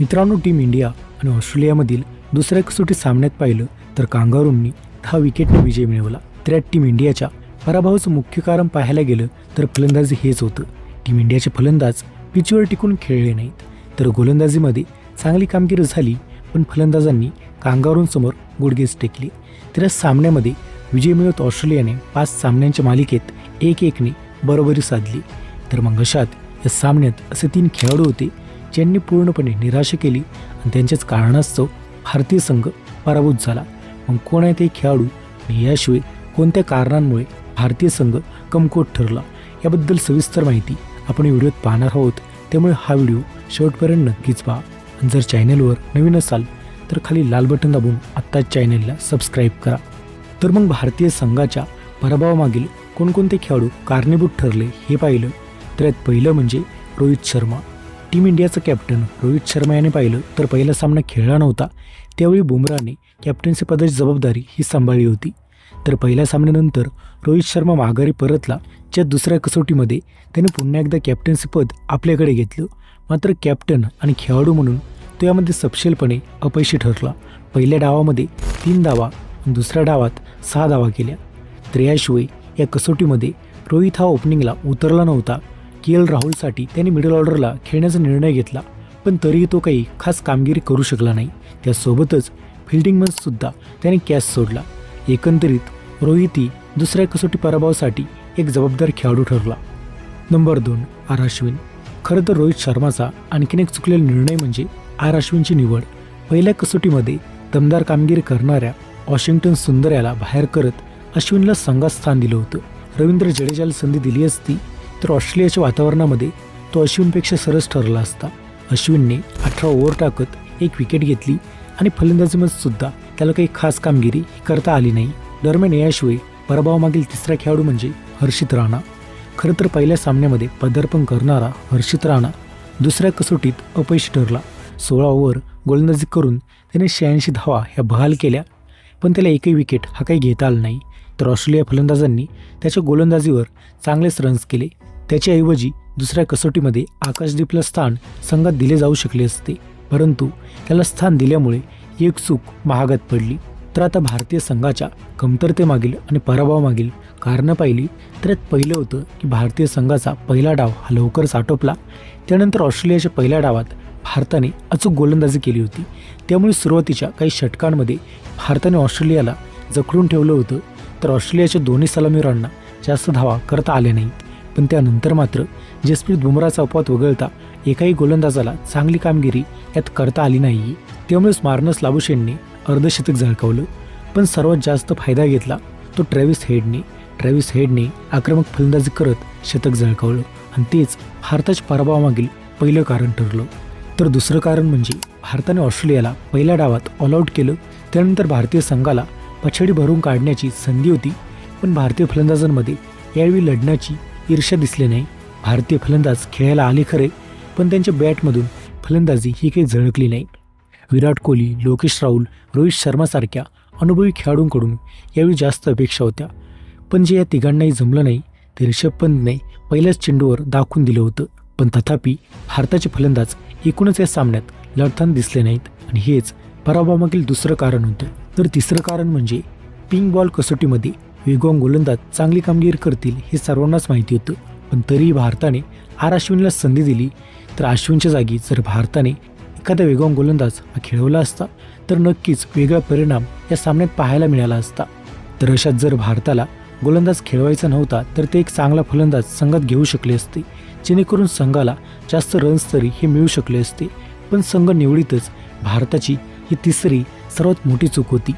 मित्रांनो team India आणि ऑस्ट्रेलियामधील दुसऱ्या कसोटी सामन्यात पाहिलं तर कांगारूंनी दहा विकेटने विजय मिळवला. तर यात टीम इंडियाच्या पराभवाचं मुख्य कारण पाहायला गेलं तर फलंदाजी हेच होतं. टीम इंडियाचे फलंदाज पिचवर टिकून खेळले नाहीत. तर गोलंदाजीमध्ये चांगली कामगिरी झाली पण फलंदाजांनी कांगारूंसमोर गुडघेच टेकले. तर या सामन्यामध्ये विजय मिळवत ऑस्ट्रेलियाने पाच सामन्यांच्या मालिकेत एक एकने बरोबरी साधली. तर मग अशात या सामन्यात असे तीन खेळाडू होते ज्यांनी पूर्णपणे निराशा केली आणि त्यांच्याच कारणास्तव भारतीय संघ पराभूत झाला. मग कोण आहे ते खेळाडू? आणि याशिवाय कोणत्या कारणांमुळे भारतीय संघ कमकुवत ठरला? याबद्दल सविस्तर माहिती आपण व्हिडिओत पाहणार आहोत. त्यामुळे हा व्हिडिओ शेवटपर्यंत नक्कीच पहा. आणि जर चॅनलवर नवीन असाल तर खाली लाल बटन दाबून आत्ताच चॅनेलला सबस्क्राईब करा. तर मग भारतीय संघाच्या पराभवामागील कोणकोणते खेळाडू कारणीभूत ठरले हे पाहिलं. तर यात पहिलं म्हणजे रोहित शर्मा. टीम इंडियाचं कॅप्टन रोहित शर्मा याने पाहिलं तर पहिला सामना खेळला नव्हता. त्यावेळी बुमराने कॅप्टन्सी पदाची जबाबदारी ही सांभाळली होती. तर पहिल्या सामन्यानंतर रोहित शर्मा माघारी परतला. ज्या दुसऱ्या कसोटीमध्ये त्याने पुन्हा एकदा कॅप्टन्सी पद आपल्याकडे घेतलं. मात्र कॅप्टन आणि खेळाडू म्हणून तो यामध्ये सपशेलपणे अपयशी ठरला. पहिल्या डावामध्ये तीन धावा दुसऱ्या डावात सहा धावा केल्या. तर याशिवाय या कसोटीमध्ये रोहित हा ओपनिंगला उतरला नव्हता. के एल राहुलसाठी त्याने मिडल ऑर्डरला खेळण्याचा निर्णय घेतला पण तरीही तो काही खास कामगिरी करू शकला नाही. त्यासोबतच फिल्डिंगमधसुद्धा त्याने कॅच सोडला. एकंदरीत रोहिती दुसऱ्या कसोटी पराभवासाठी एक जबाबदार खेळाडू ठरला. नंबर दोन आर अश्विन. खरं तर रोहित शर्माचा आणखीन एक चुकलेला निर्णय म्हणजे आर अश्विनची निवड. पहिल्या कसोटीमध्ये दमदार कामगिरी करणाऱ्या वॉशिंग्टन सुंदर याला बाहेर करत अश्विनला संघात स्थान दिलं होतं. रवींद्र जडेजाला संधी दिली असती तर ऑस्ट्रेलियाच्या वातावरणामध्ये तो अश्विनपेक्षा सरस ठरला असता. अश्विनने अठरा ओव्हर टाकत एक विकेट घेतली आणि फलंदाजीमध्ये सुद्धा त्याला काही खास कामगिरी करता आली नाही. दरम्यान याशिवाय पराभवामागील तिसरा खेळाडू म्हणजे हर्षित राणा. खरं तर पहिल्या सामन्यामध्ये पदार्पण करणारा हर्षित राणा दुसऱ्या कसोटीत अपयशी ठरला. सोळा ओव्हर गोलंदाजी करून त्याने शहाऐंशी धावा ह्या बहाल केल्या पण त्याला एकही विकेट हा काही घेता आला नाही. तर ऑस्ट्रेलिया फलंदाजांनी त्याच्या गोलंदाजीवर चांगलेच रन्स केले. त्याच्याऐवजी दुसऱ्या कसोटीमध्ये आकाशदीपला स्थान संघात दिले जाऊ शकले असते. परंतु त्याला स्थान दिल्यामुळे एक चूक महागात पडली. तर आता भारतीय संघाच्या कमतरतेमागील आणि पराभवामागील कारणं पाहिली तर यात पहिलं होतं की भारतीय संघाचा पहिला डाव हा लवकरच आटोपला त्यानंतर ऑस्ट्रेलियाच्या पहिल्या डावात भारताने अचूक गोलंदाजी केली होती. त्यामुळे सुरुवातीच्या काही षटकांमध्ये भारताने ऑस्ट्रेलियाला जखडून ठेवलं होतं. तर ऑस्ट्रेलियाच्या दोन्ही सलामीरांना जास्त धावा करता आल्या नाहीत. पण त्यानंतर मात्र जसप्रीत बुमराचा अपवाद वगळता एकाही गोलंदाजाला चांगली कामगिरी यात करता आली नाही. त्यामुळेच मार्नस लाबुशेनने अर्धशतक झळकावलं. पण सर्वात जास्त फायदा घेतला तो ट्रॅव्हिस हेडने. ट्रॅव्हिस हेडने आक्रमक फलंदाजी करत शतक झळकावलं. आणि तेच भारताच्या पराभवामागील पहिलं कारण ठरलं. तर दुसरं कारण म्हणजे भारताने ऑस्ट्रेलियाला पहिल्या डावात ऑल आऊट केलं. त्यानंतर भारतीय संघाला पछाडी भरून काढण्याची संधी होती. पण भारतीय फलंदाजांमध्ये यावेळी लढण्याची ईर्ष्या दिसली नाही. भारतीय फलंदाज खेळायला आले खरे पण त्यांच्या बॅटमधून फलंदाजी ही काही झळकली नाही. विराट कोहली लोकेश राहुल रोहित शर्मासारख्या अनुभवी खेळाडूंकडून यावेळी जास्त अपेक्षा होत्या. पण जे या तिघांनाही जमलं नाही ते रिषभ पंतने पहिल्याच चेंडूवर दाखवून दिलं होतं. पण तथापि भारताचे फलंदाज एकूणच या सामन्यात लढताना दिसले नाहीत. आणि हेच पराभवामागील दुसरं कारण होतं. तर तिसरं कारण म्हणजे पिंक बॉल कसोटीमध्ये वेगवान गोलंदाज चांगली कामगिरी करतील हे सर्वांनाच माहिती होतं. पण तरीही भारताने आर अश्विनला संधी दिली तर अश्विनच्या जागी जर भारताने एखादा वेगवान गोलंदाज हा खेळवला असता तर नक्कीच वेगळा परिणाम या सामन्यात पाहायला मिळाला असता. तर अशात जर भारताला गोलंदाज खेळवायचा नव्हता तर ते एक चांगला फलंदाज संघात घेऊ शकले असते जेणेकरून संघाला जास्त रन्स तरी हे मिळू शकले असते. पण संघ निवडीतच भारताची ही तिसरी सर्वात मोठी चूक होती.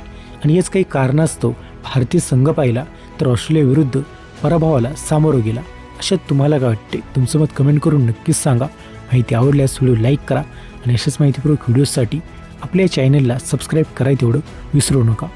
आणि याच काही कारणास्तव भारतीय संघ पाहिला तर ऑस्ट्रेलियाविरुद्ध पराभवाला सामोरं गेला. अशा तुम्हाला काय वाटते? तुमचं मत कमेंट करून नक्कीच सांगा. माहिती आवडल्यास व्हिडिओ लाईक करा आणि अशाच माहितीपूर्वक व्हिडिओसाठी आपल्या चॅनलला सबस्क्राईब करायला तेवढं विसरू नका.